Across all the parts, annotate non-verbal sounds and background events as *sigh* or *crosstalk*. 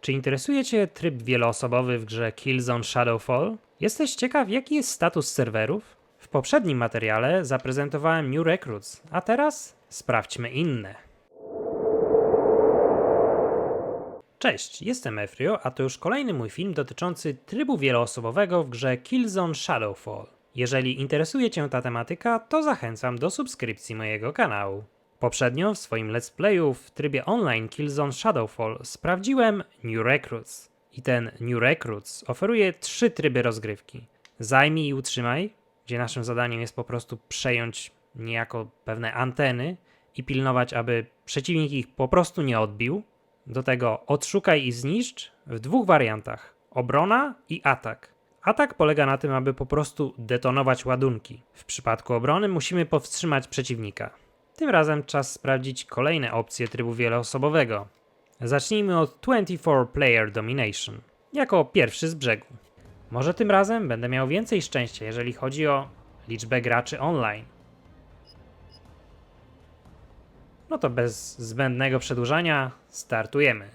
Czy interesuje Cię tryb wieloosobowy w grze Killzone Shadowfall? Jesteś ciekaw, jaki jest status serwerów? W poprzednim materiale zaprezentowałem New Recruits, a teraz sprawdźmy inne. Cześć, jestem Efrio, a to już kolejny mój film dotyczący trybu wieloosobowego w grze Killzone Shadowfall. Jeżeli interesuje Cię ta tematyka, to zachęcam do subskrypcji mojego kanału. Poprzednio w swoim let's playu w trybie online Killzone Shadowfall sprawdziłem New Recruits. I ten New Recruits oferuje trzy tryby rozgrywki. Zajmij i utrzymaj, gdzie naszym zadaniem jest po prostu przejąć niejako pewne anteny i pilnować, aby przeciwnik ich po prostu nie odbił. Do tego odszukaj i zniszcz w dwóch wariantach: obrona i atak. Atak polega na tym, aby po prostu detonować ładunki. W przypadku obrony musimy powstrzymać przeciwnika. Tym razem czas sprawdzić kolejne opcje trybu wieloosobowego. Zacznijmy od 24 Player Domination, jako pierwszy z brzegu. Może tym razem będę miał więcej szczęścia, jeżeli chodzi o liczbę graczy online. No to bez zbędnego przedłużania startujemy.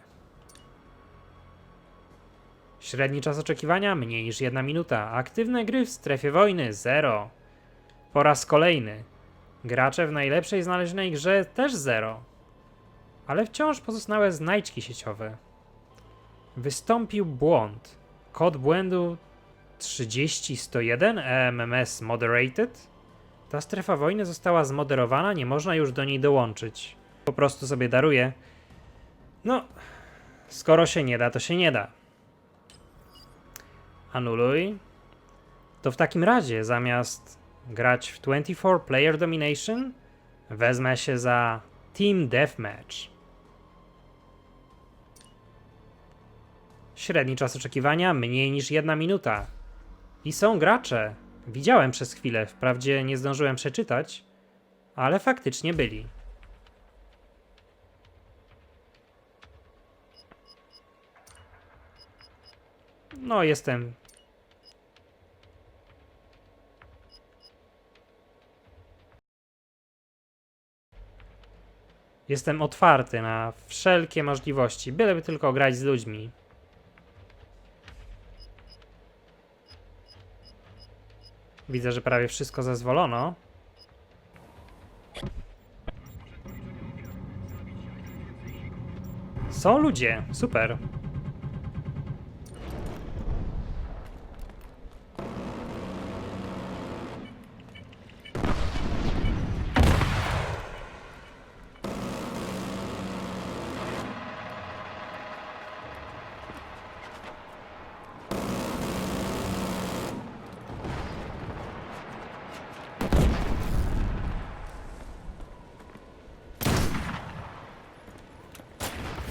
Średni czas oczekiwania mniej niż jedna minuta. Aktywne gry w strefie wojny 0. Po raz kolejny. Gracze w najlepszej znaleźnej grze też 0. Ale wciąż pozostałe znajdźki sieciowe. Wystąpił błąd. Kod błędu 30101 EMMS Moderated. Ta strefa wojny została zmoderowana, nie można już do niej dołączyć. Po prostu sobie daruję. No, skoro się nie da, to się nie da. Anuluj. To w takim razie zamiast grać w 24 Player Domination, wezmę się za Team Deathmatch. Średni czas oczekiwania mniej niż jedna minuta. I są gracze. Widziałem przez chwilę, wprawdzie nie zdążyłem przeczytać, ale faktycznie byli. No, jestem. Jestem otwarty na wszelkie możliwości, byleby tylko grać z ludźmi. Widzę, że prawie wszystko zezwolono. Są ludzie, super.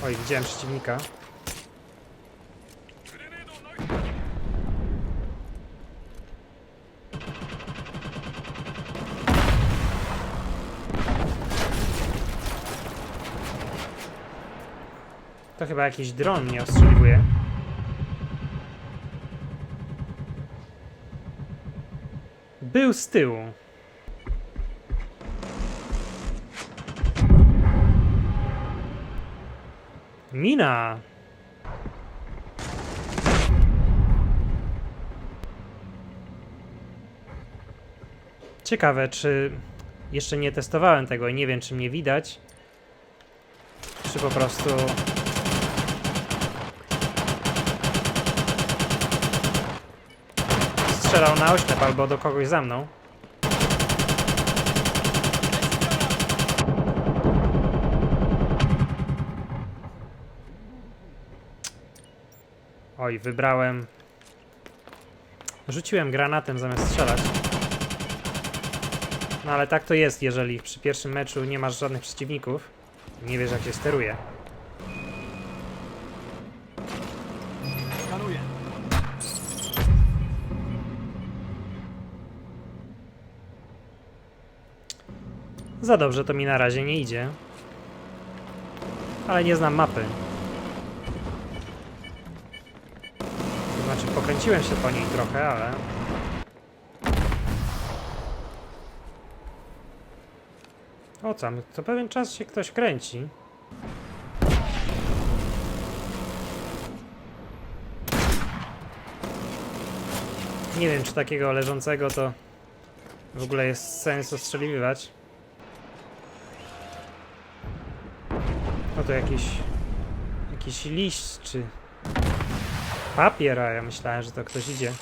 Oj, widziałem przeciwnika. To chyba jakiś dron mnie ostrzeliwuje. Był z tyłu. Mina! Ciekawe, czy jeszcze nie testowałem tego i nie wiem, czy mnie widać, czy po prostu. Strzelał na oślep albo do kogoś za mną. Oj, wybrałem. Rzuciłem granatem zamiast strzelać. No ale tak to jest, jeżeli przy pierwszym meczu nie masz żadnych przeciwników. Nie wiesz jak się steruje. Skanuję. Za dobrze to mi na razie nie idzie. Ale nie znam mapy. Znaczy pokręciłem się po niej trochę, ale... O tam, co pewien czas się ktoś kręci. Nie wiem, czy takiego leżącego to w ogóle jest sens ostrzeliwać. No to jakiś... jakiś liść, czy papier, ja myślałem, że to ktoś idzie.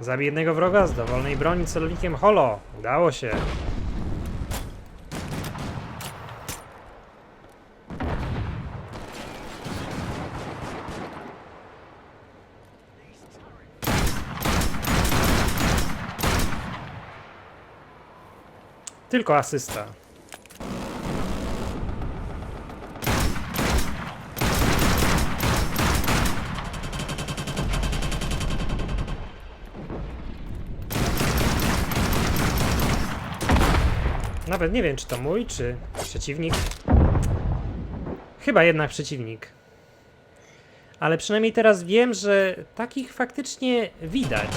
Zabij jednego wroga z dowolnej broni celownikiem holo. Udało się. Tylko asysta. Nawet nie wiem, czy to mój, czy przeciwnik. Chyba jednak przeciwnik. Ale przynajmniej teraz wiem, że takich faktycznie widać.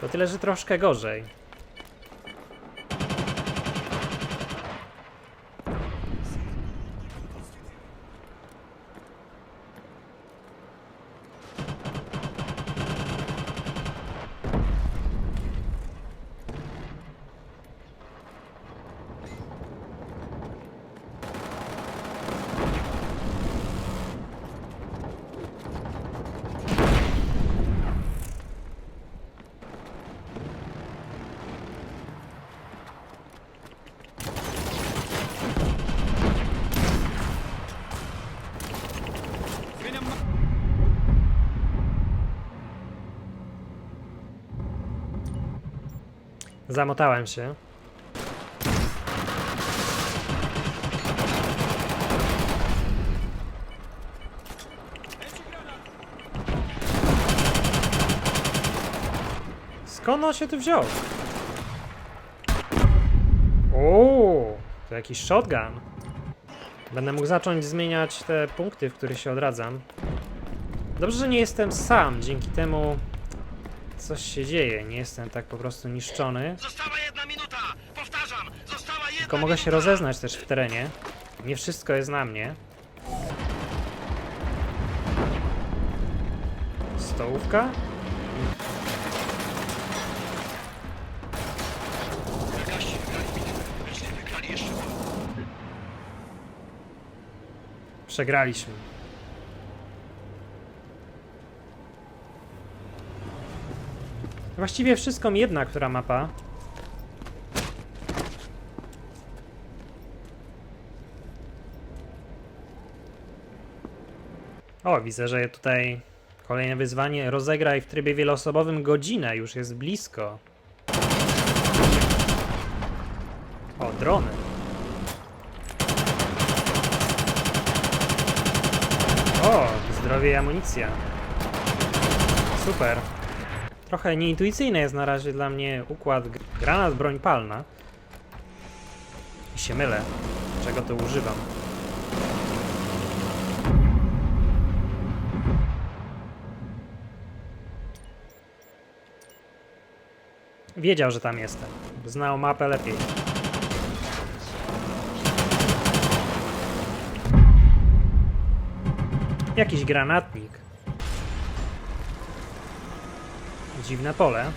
To tyle, że troszkę gorzej. Zamotałem się. Skąd on się tu wziął? O, to jakiś shotgun. Będę mógł zacząć zmieniać te punkty, w których się odradzam. Dobrze, że nie jestem sam, dzięki temu coś się dzieje. Nie jestem tak po prostu niszczony. Została jedna minuta! Powtarzam! Została jedna Tylko mogę się minuta! rozeznać też w terenie. Nie wszystko jest na mnie. Stołówka? Gaście wygrali bitwę. Jeśli wygrali jeszcze Przegraliśmy. Właściwie wszystko mi jedna, która mapa. O, widzę, że tutaj kolejne wyzwanie. Rozegraj w trybie wieloosobowym godzinę, już jest blisko. O, drony. O, zdrowie i amunicja. Super. Trochę nieintuicyjny jest na razie dla mnie układ granat, broń palna. I się mylę, czego to używam. Wiedział, że tam jestem. Znał mapę lepiej. Jakiś granatnik. Dziwne pole.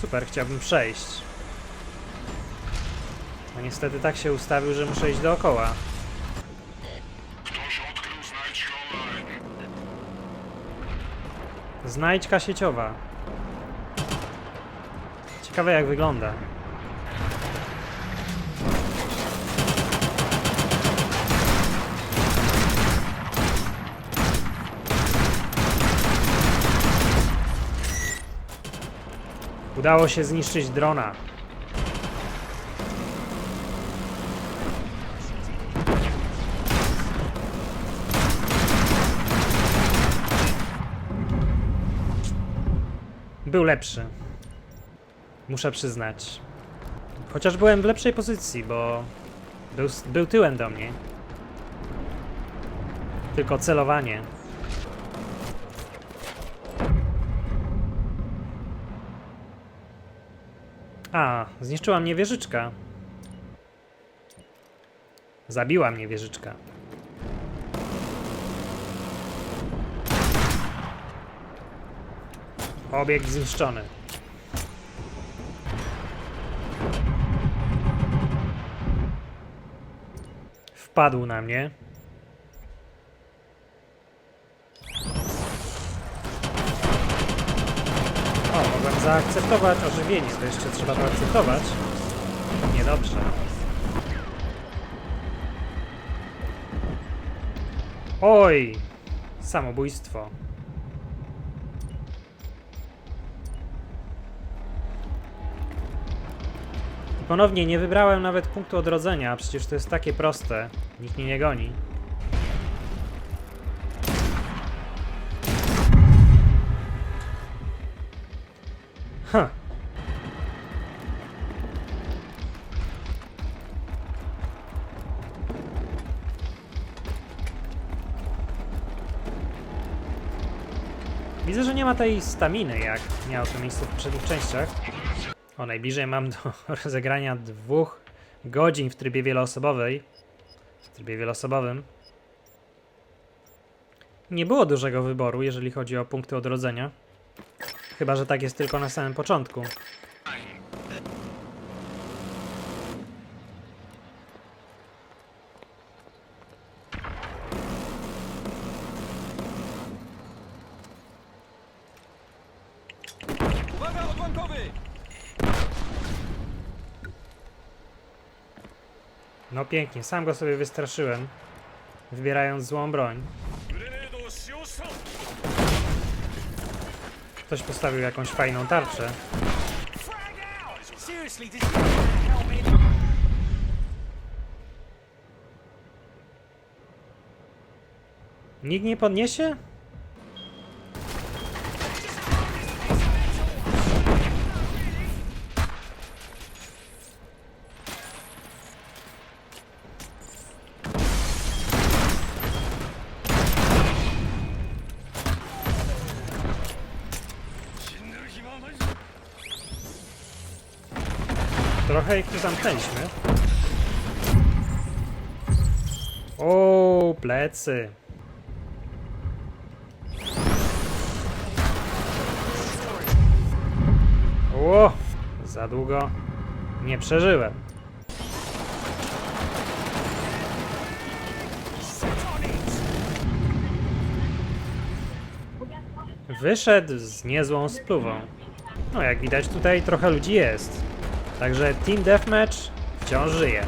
Super, chciałbym przejść. No niestety tak się ustawił, że muszę iść dookoła. Znajdźka sieciowa. Ciekawe jak wygląda. Udało się zniszczyć drona. Był lepszy. Muszę przyznać. Chociaż byłem w lepszej pozycji, bo Był, był tyłem do mnie. Tylko celowanie. A, zniszczyła mnie wieżyczka. Zabiła mnie wieżyczka. Obiekt zniszczony. Wpadł na mnie. O, mogłem zaakceptować ożywienie, to jeszcze trzeba to akceptować. Niedobrze. Oj! Samobójstwo. I ponownie nie wybrałem nawet punktu odrodzenia, przecież to jest takie proste. Nikt mnie nie goni. Widzę, że nie ma tej staminy, jak miało to miejsce w poprzednich częściach. O, najbliżej mam do *laughs* rozegrania dwóch godzin w trybie wieloosobowej. W trybie wieloosobowym. Nie było dużego wyboru, jeżeli chodzi o punkty odrodzenia. Chyba, że tak jest tylko na samym początku. No pięknie, sam go sobie wystraszyłem, wybierając złą broń. Ktoś postawił jakąś fajną tarczę. Nikt nie podniesie? Trochę ich tu zamknęliśmy. O, plecy. O, za długo nie przeżyłem. Wyszedł z niezłą spluwą. No, jak widać, tutaj trochę ludzi jest. Także Team Deathmatch wciąż żyje.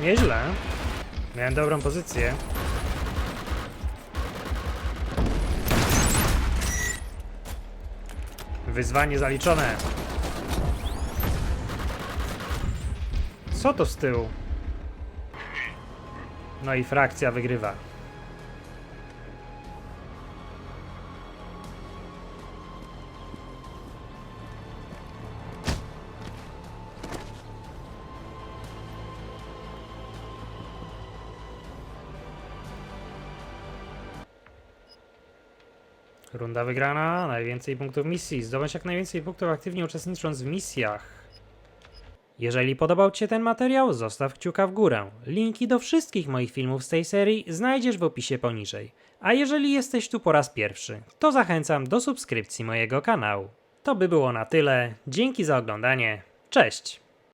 Nieźle. Miałem dobrą pozycję. Wyzwanie zaliczone. Co to z tyłu? No i frakcja wygrywa. Runda wygrana, najwięcej punktów misji. Zdobądź jak najwięcej punktów aktywnie uczestnicząc w misjach. Jeżeli podobał Ci się ten materiał, zostaw kciuka w górę. Linki do wszystkich moich filmów z tej serii znajdziesz w opisie poniżej. A jeżeli jesteś tu po raz pierwszy, to zachęcam do subskrypcji mojego kanału. To by było na tyle. Dzięki za oglądanie. Cześć!